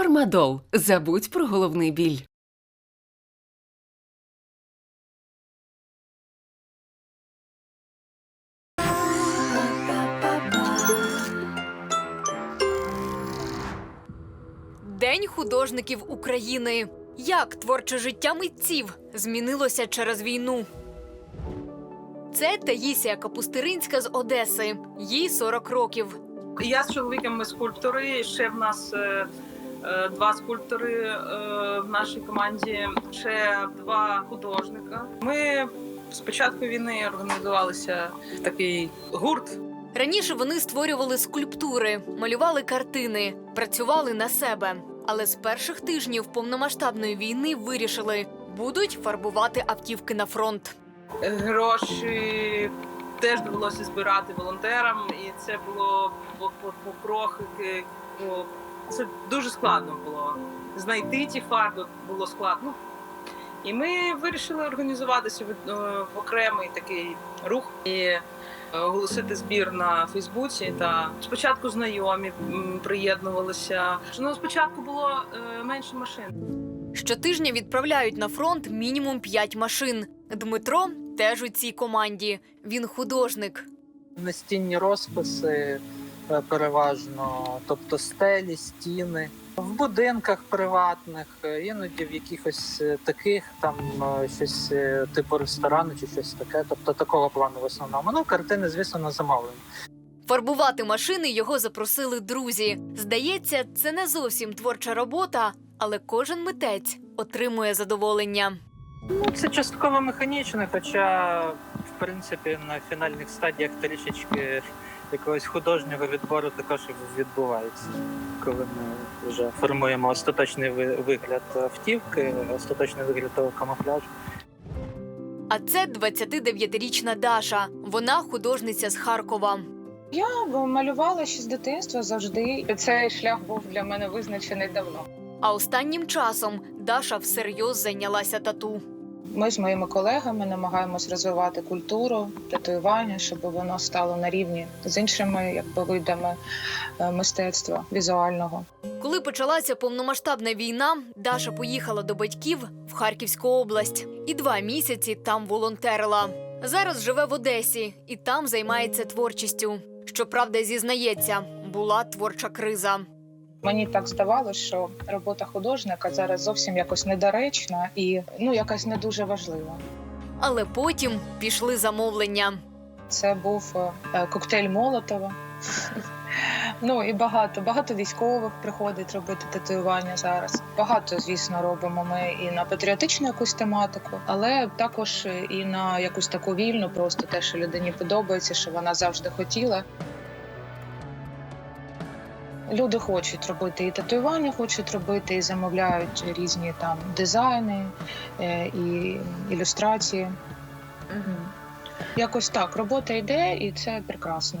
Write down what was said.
Фармадол. Забудь про головний біль. День художників України. Як творче життя митців змінилося через війну? Це Таїсія Капустиринська з Одеси. Їй 40 років. Я з чоловіком ми скульптори. Ще в нас е, два скульптори е, в нашій команді, ще два художника. Ми з початку війни організувалися в такий гурт. Раніше вони створювали скульптури, малювали картини, працювали на себе. Але з перших тижнів повномасштабної війни вирішили будуть фарбувати автівки на фронт. Гроші теж довелося збирати волонтерам, і це було по крохи. По... Це дуже складно було. Знайти ті фарби було складно. І ми вирішили організуватися в, е, в окремий такий рух і е, оголосити збір на Фейсбуці. Та спочатку знайомі приєднувалися. Ну, спочатку було е, менше машин. Щотижня відправляють на фронт мінімум 5 машин. Дмитро теж у цій команді. Він художник. настінні розписи переважно, тобто стелі, стіни. В будинках приватних, е, іноді в якихось е, таких там е, щось е, типу ресторану чи щось таке. Тобто такого плану в основному. Ну, картини, звісно, на замовлення. Фарбувати машини його запросили друзі. Здається, це не зовсім творча робота, але кожен митець отримує задоволення. Ну, це частково механічно, хоча, в принципі, на фінальних стадіях трішечки якогось художнього відбору також відбувається. Коли ми вже формуємо остаточний вигляд автівки, остаточний вигляд того камуфляжу. А це 29-річна Даша. Вона художниця з Харкова. Я малювала ще з дитинства завжди. Цей шлях був для мене визначений давно. А останнім часом Даша всерйоз зайнялася тату. Ми з моїми колегами намагаємось розвивати культуру, татуювання, щоб воно стало на рівні з іншими якби видами е, мистецтва візуального. Коли почалася повномасштабна війна, Даша поїхала до батьків в Харківську область і два місяці там волонтерила. Зараз живе в Одесі і там займається творчістю. Щоправда, зізнається, була творча криза. Мені так здавалося, що робота художника зараз зовсім якось недоречна і ну якась не дуже важлива. Але потім пішли замовлення. Це був е, коктейль Молотова. Ну і багато, багато військових приходить робити татуювання зараз. Багато, звісно, робимо ми і на патріотичну якусь тематику, але також і на якусь таку вільну, просто те, що людині подобається, що вона завжди хотіла. Люди хочуть робити і татуювання, хочуть робити, і замовляють різні там дизайни е, і ілюстрації. Угу. Якось так, робота йде, і це прекрасно.